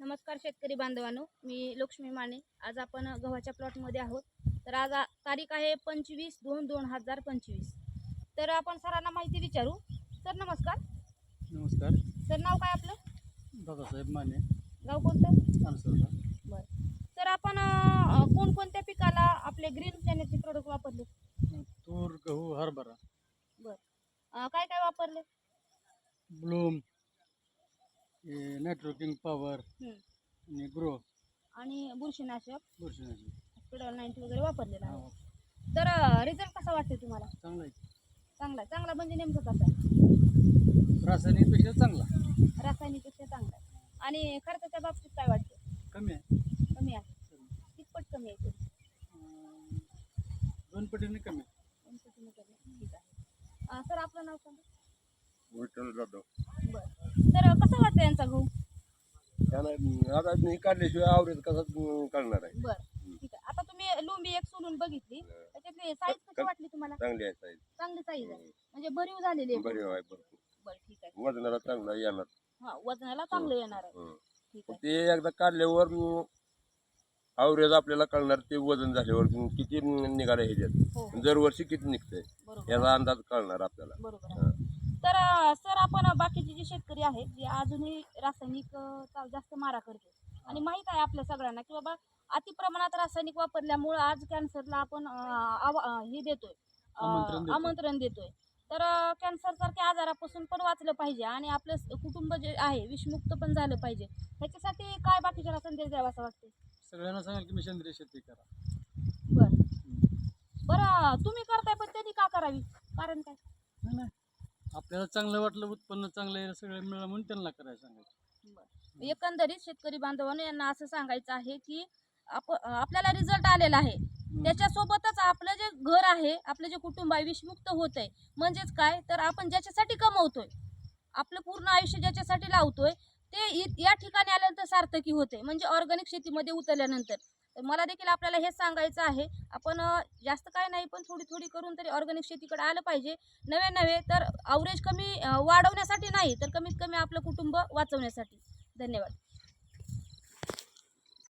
नमस्कार शेतकरी बांधवांनो मी लक्ष्मी माने. आज आपण गव्हाच्या प्लॉटमध्ये आहोत. तर आज तारीख आहे पंचवीस दोन दोन हजार पंचवीस. तर आपण सरांना माहिती विचारू. सर नमस्कार. नमस्कार. सर नाव काय आपलं? दादासाहेब माने. गाव कोणतं? बरं. तर आपण कोणकोणत्या पिकाला आपले ग्रीन चॅनेलचे प्रोडक्ट वापरले? तूर गहू हरभरा. अं, काय काय वापरले? ब्लूम. नेटवर्किंग पॉवर हम्म. आणि ग्रो आणि बुरशीनाशक. बुरशीनाशक. हॉस्पिटल नाईन्टी वगैरे वापरलेलं आहे. हा, तर रिझल्ट कसा वाटते तुम्हाला? चांगला आहे. चांगला. चांगला म्हणजे नेमकं कसं आहे? रासायनिकपेक्षा चांगला. रासायनिकपेक्षा चांगला आहे. आणि खर्चाच्या बाबतीत काय वाटते कमी आहे. कमी आहे. कितपट कमी आहे? अं, दोन पटीने कमी आहे. दोन पटीने कमी आहे. ठीक आहे. अं, सर आपलं नाव सांगा. विठ्ठल जाधव. बरं. तर कसं वाटतं यांचा गहू त्याला आता मी काढल्याशिवाय आवरेज कसा काढणार आहे. बरं ठीक आहे. आता तुम्ही लुंबी एक सोलून बघितली. त्याच्यातली साईज कशी वाटली तुम्हाला? चांगली आहे साईज चांगली साईज आहे. म्हणजे भरीव झालेली आहे. बरी आहे भरपूर. बरं ठीक आहे. वजनाला चांगला येणार. हा वजनाला चांगलं येणार आहे. हं. ठीक आहे. ते एकदा काढल्यावर आवरेज आपल्याला कळणार ते वजन झाल्यावर किती निघालं ह्याच्यात. हो हो. दरवर्षी किती निघतंय बरोबर. याचा अंदाज कळणार आपल्याला. बरोबर. आहे तर सर आपण बाकीचे जे शेतकरी आहेत जे अजूनही रासायनिक जास्त मारा करते. आणि माहीत आहे आपल्या सगळ्यांना की बाबा अति प्रमाणात रासायनिक वापरल्यामुळं आज कॅन्सरला आपण हे देतोय. आमंत्रण देतोय. तर कॅन्सर सारख्या आजारापासून पण वाचलं पाहिजे आणि आपलं कुटुंब जे आहे विषमुक्त पण झालं पाहिजे. ह्याच्यासाठी काय बाकीच्याला संदेश द्यावा असं वाटते सगळ्यांना सांगाल की मी सेंद्रिय शेती करा. बरं. बरं तुम्ही करताय पण त्यांनी का करावी? कारण काय? आपल्याला चांगलं वाटलं उत्पन्न चांगलं आहे सगळं मिळालं म्हणून त्यांना करायला सांगायचं. एकंदरीत शेतकरी बांधवांनो यांना असं सांगायचं आहे की आप आपल्याला रिझल्ट आलेला आहे. त्याच्यासोबतच आपलं जे घर आहे आपलं जे कुटुंब आहे विषमुक्त होत आहे म्हणजेच काय? तर आपण ज्याच्यासाठी कमवतोय आपलं पूर्ण आयुष्य ज्याच्यासाठी लावतोय ते या ठिकाणी आल्यानंतर सार्थकी होते म्हणजे ऑर्गॅनिक शेतीमध्ये उतरल्यानंतर. तर मला देखील आपल्याला हेच सांगायचं आहे. आपण जास्त काय नाही पण थोडी थोडी करून तरी ऑर्गॅनिक शेतीकडे आलं पाहिजे. नवे नवे तर अवरेज कमी वाढवण्यासाठी नाही तर कमीत कमी आपलं कुटुंब वाचवण्यासाठी. धन्यवाद.